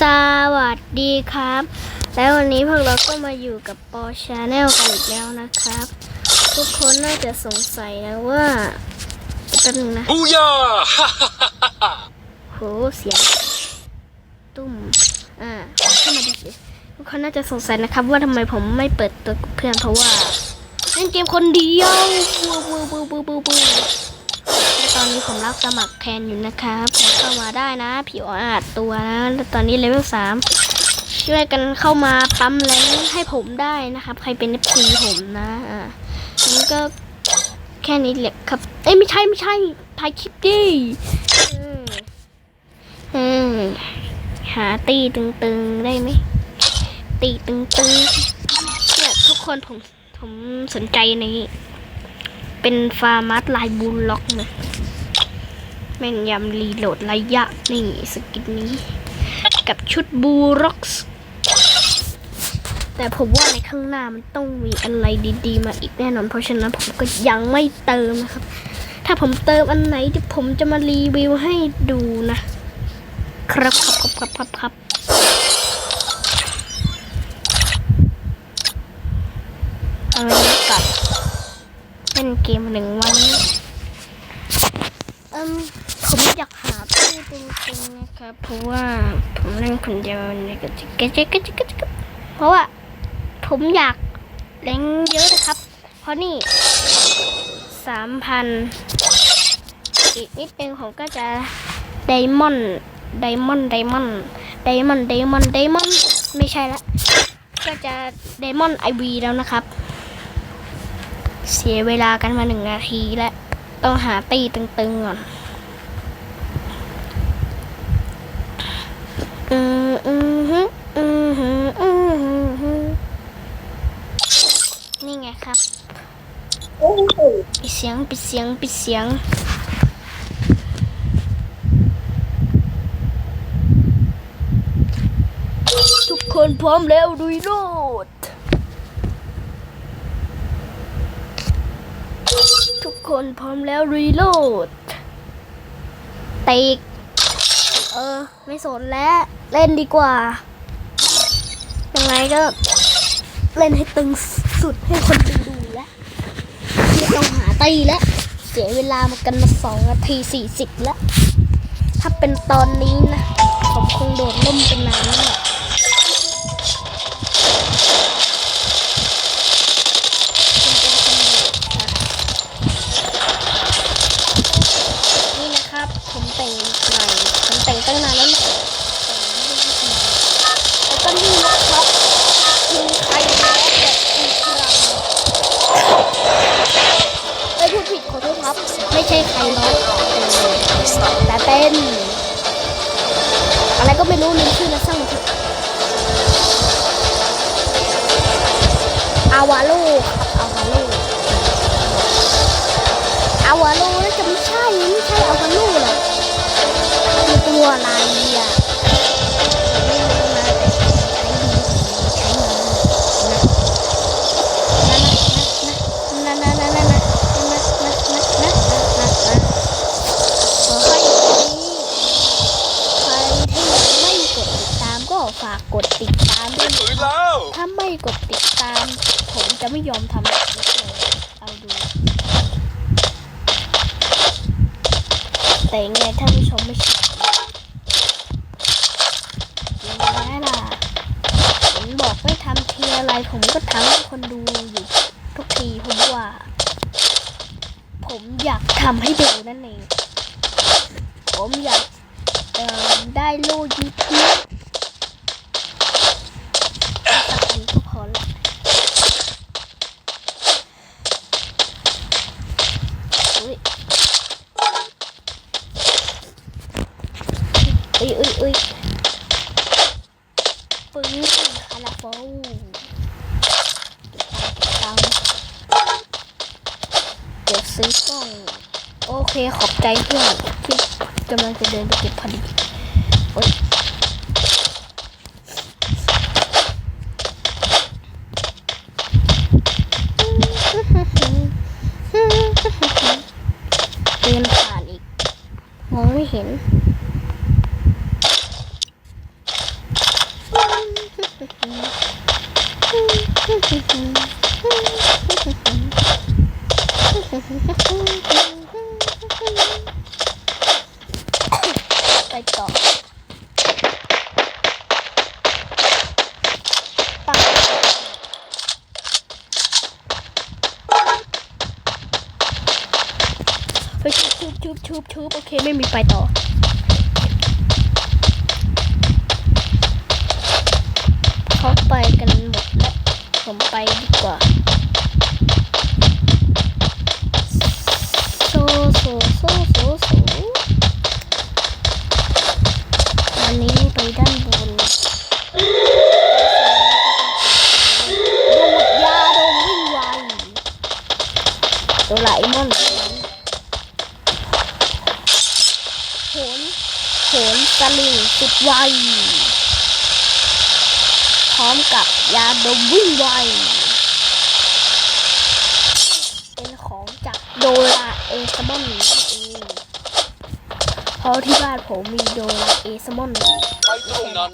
สวัสดีครับ แล้ววันนี้พวกเราก็มาอยู่กับปอชาแนลกันอีกแล้วนะครับ ทุกคนน่าจะสงสัยนะว่าแป๊บนึงนะ Booyah! โหเสียงตุ้มอ่าขึ้นมาดิสิทุกคนน่าจะสงสัยนะครับ ว่าทำไมผมไม่เปิดตัวกับเพื่อนเพราะว่าเล่นเกมคนเดียวบูบูบูบูบูบูและ ตอนนี้ผมรับสมัครแทนอยู่นะครับผมเข้ามาได้นะ ผิวอาดตัวนะ ตอนนี้เลเวลสามช่วยกันเข้ามาปั๊มแรงให้ผมได้นะครับ ใครเป็น f อผมนะอ่าอันนี้ก็แค่นี้แหละครับ เอ้ยไม่ใช่ไม่ใช่ถ่ายคลิปดิอืมหาตีตึงๆได้ไหมตีตึงๆเนี่ยทุกคนผมผมสนใจใน เป็นฟาร์มัสลายบูลล็อกนะแม่นยำรีโหลดระยะนี่สกินนี้ กับชุดบูล็อกส์แต่ผมว่าในข้างหน้ามันต้องมีอะไรดีๆ มาอีกแน่นอน เพราะฉะนั้นผมก็ยังไม่เติมนะครับ ถ้าผมเติมอันไหนเดี๋ยวผมจะมารีวิวให้ดูนะ ครับครับครับครับครับครับเอาละไรกับ เล่นเกมหนึ่งวันเอืมผมอยากหาตู้จริงๆนะครับ เพราะว่าผมเล่นคนเดียวเนี่ยก็จะก็จะก็จะก็จะเพราะว่าผมอยากเล่นเยอะนะครับ เพราะนี่สามพันอีกนิดนึงผมก็จะไดมอนด์ไดมอนด์ไดมอนด์ไดมอนด์ไดมอนด์ไดมอนด์ไม่ใช่ละก็จะไดมอนด์ไอวีแล้วนะครับ เสียเวลากันมาหนึ่งนาทีแล้วต้องหาตีตึงๆก่อนอืมอืมฮึอืมฮึอืมฮึฮึนี่ไงครับปิดเสียงปิดเสียงปิดเสียงทุกคนพร้อมแล้วดุยโลด ทุกคนพร้อมแล้วรีโหลดติกเออ ไม่สนแล้วเล่นดีกว่ายังไงก็เล่นให้ตึงสุดให้คนดูดูแล้วไม่ต้องหาตีแล้ว เสียเวลามากันมาสองนาทีสี่สิบแล้ว ถ้าเป็นตอนนี้นะ ผมคงโดดล่มเป็นนานแล้ว เป็น อะไรก็ไม่รู้ลืมชื่อแล้วช่างอาวาโลครับอาวาโลอาวาโลน่าจะไม่ใช่ไม่ใช่อาวาโลหรอกคือตัวอะไร เอาดู แต่ยังไงท่านผู้ชมไม่ชอบยังไงล่ะผมบอกไม่ทำทีอะไร ผมก็ทำให้คนดูอยู่ทุกทีผมว่า ผมอยากทำให้ดูนั่นเอง ผมอยากได้โล่ยูทูบสักอันก็พอละอุ้ย อุ้ยอุ้ยอุ้ยปึ้งคาราโฟลตาม เดี๋ยวซื้อกล้อง โอเคขอบใจเพื่อนที่กำลังจะเดินไปเก็บพอดีโอ๊ยเดินผ่านอีก มองไม่เห็น ไปต่อปังไปชุบชุบชุบชุบชุบโอเค ไม่มีไปต่อเขาไปกันหมดแล้ว ผมไปดีกว่า ลิงสุดไว พร้อมกับยาดมวิ่งไว เป็นของจากโดราเอซามอนนั่นเองเพราะที่บ้านผมมีโดราเอซามอนไปตรงนั้น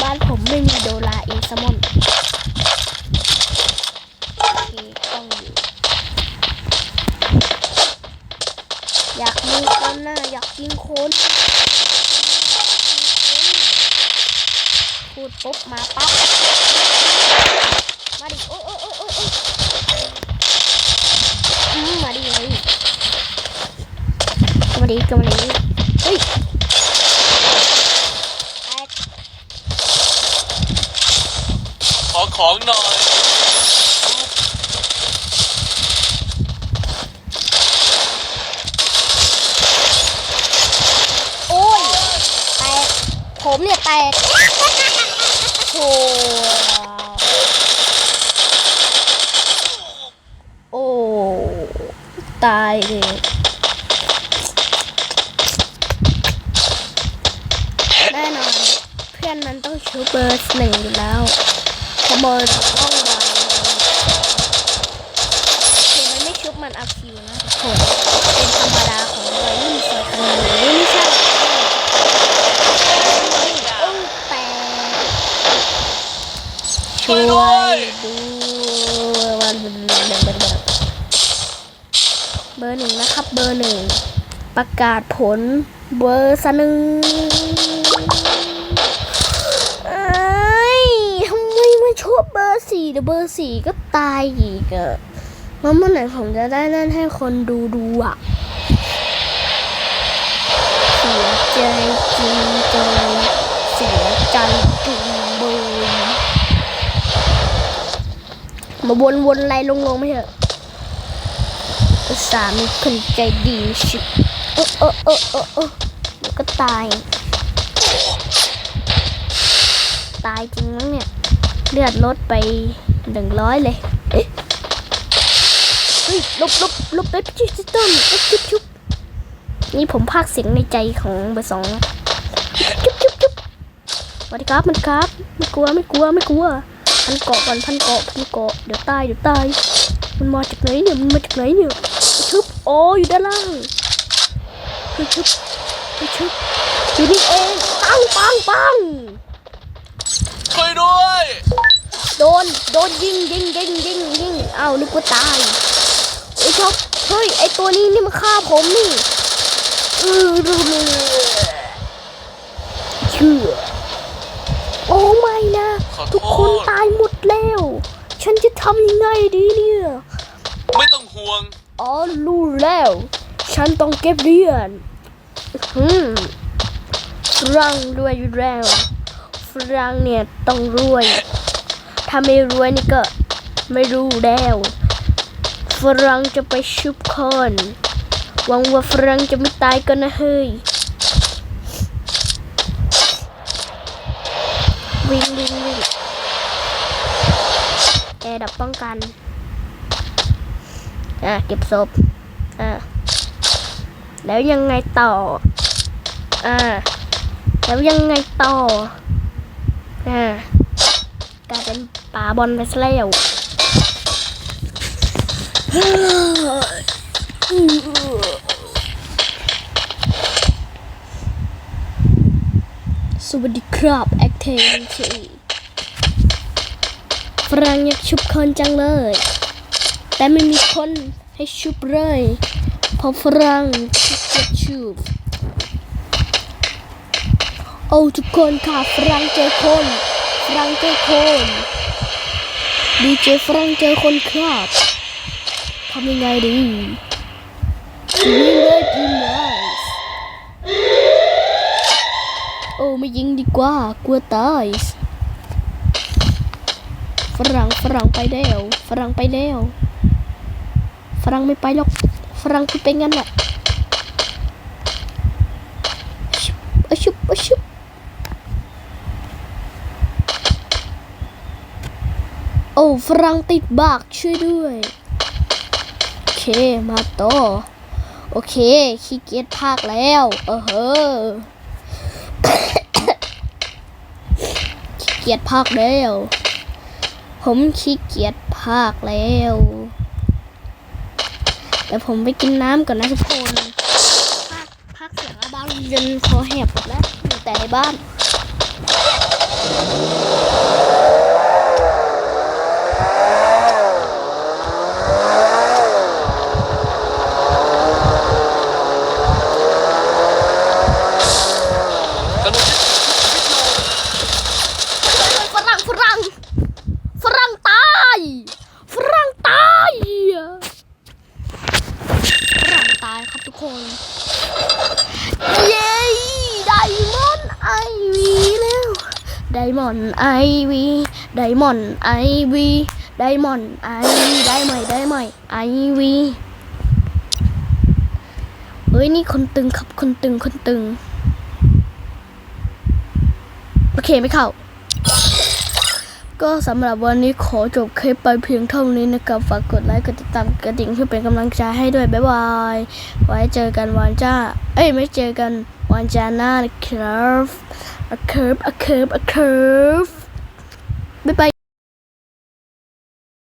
บ้านผมไม่มีโดราเอซามอนโอเคต้องอยู่ อยากยิงคนนะอ ยิงคนพูดปุ๊บมาปั๊บมาดิโอ้โอ้โอ้โอ้โอ้มาดิมาดิก็มาดิก็มาดิเฮ้ยขอของหน่อย โอ้ย แตก ผมเนี่ยแตกโอ้โอ้ตายเลยแน่นอนเพื่อนมันต้องชูเบอร์หนึ่งอยู่แล้วขโมยห้องวางเลยคือมันไม่ชุบมันอัพคิวนะทุกคนเป็นธรรมดาของวัยรุ่นสวยคนนี้ไม่ใช่โอ้แต่ ช่วยดูวันเบอร์หนึ่งนะครับ เบอร์หนึ่งประกาศผลเบอร์สหนึ่งเอ้ยทำไมมาชอบเบอร์สี่เดี๋ยวเบอร์สี่ก็ตายอีกอะแล้วเมื่อไหร่ผมจะได้นั่นให้คนดูดูอะเสียใจจริงจังเสียใจจริงเบย มาวนๆอะไรลงๆไม่เถอะอุตส่าห์มีคนใจดีชิบเออเออเออเออเออเดี๋ยวก็ตาย ตายจริงมั้งเนี่ย เลือดลดไปหนึ่งร้อยเลยเอ๊ะเฮ้ยลบลบลบไปชิชิต้นชุบชุบชุบนี่ผมพากเสียงในใจของเบอร์สองนะชุบชุบชุบสวัสดีครับมันครับ ไม่กลัวไม่กลัวไม่กลัว พันเกาะก่อนพันเกาะพันเกาะเดี๋ยวตายเดี๋ยวตายมันมาจากไหนเนี่ยมันมาจากไหนเนี่ยชุบโอ้อยู่ด้านล่างไปชุบไปชุบอยู่นี่เองปังปังปังช่วยด้วยโดนโดนยิงยิงยิงยิงยิงอ้าวนึกว่าตายไอ้ชอบเฮ้ยไอตัวนี้นี่มันฆ่าผมนี่อือเชื่อโอ้ไม่นะขอโทษทุกคนตายหมดแล้ว ฉันจะทำยังไงดีเนี่ย ไม่ต้องห่วง อ๋อรู้แล้ว ฉันต้องเก็บเหรียญอืมฝรั่งรวยอยู่แล้วฝรั่งเนี่ยต้องรวย ถ้าไม่รวยนี่ก็ไม่รู้แล้วฝรั่งจะไปชุบคนหวังว่าฝรั่งจะไม่ตายกันนะเฮ้ยวิ่งวิ่งวิ่งแอร์ ดับป้องกัน อะเก็บศพ อะแล้วยังไงต่อ อ่า แล้วยังไงต่อ อ่ากลายเป็นป่าบอลไปซะแล้วสวัสดีครับแอคเทนชี รังอยากชุบคนจังเลย แต่ไม่มีคนให้ชุบเลยเพราะฝรั่งขี้เกียจชุบโอ้ทุกคนค่ะฝรั่งเจอคนฝรั่งเจอคนดีเจฝรั่งเจอคนครับทำยังไงดียิงเลยทีมไนส์โอ้ไม่ยิงดีกว่ากลัวตาย ฝรั่งฝรั่งไปแล้วฝรั่งไปแล้วฝรั่งไม่ไปหรอกฝรั่งพูดไปงั้นแหละอชุบอชุบโอ้ฝรั่งติดบากช่วยด้วย โอเคมาต่อโอเคขี้เกียจพากแล้ว เออเฮ้อขี้เกียจพากแล้ว ผมขี้เกียจพากแล้ว แต่ผมไปกินน้ำก่อนนะทุกคนพากพากเสียงระบ้านจนคอแหบหมดแล้วอยู่แต่ในบ้าน กำลังจะชีวิตอยู่ ฝรั่งฝรั่งฝรั่งตายฝรั่งตายฝรั่งตายครับทุกคน เย้ไดมอนด์ไอวีแล้วได มอนไอวีไดมอนไอวีไดมอนไอวีได้ไหมได้ไหมไอวีเฮ้ยนี่คนตึงครับคนตึงคนตึง โอเคไม่เข้าก็สำหรับวันนี้ขอจบคลิปไปเพียงเท่านี้นะครับ ฝากกดไลค์กดติดตามกระดิ่งเพื่อเป็นกำลังใจให้ด้วย บ๊ายบาย ไว้เจอกันวันจ้า เอ้ย ไม่เจอกัน วันจาหน้านะครับ a curve a curve a curve บ๊ายบาย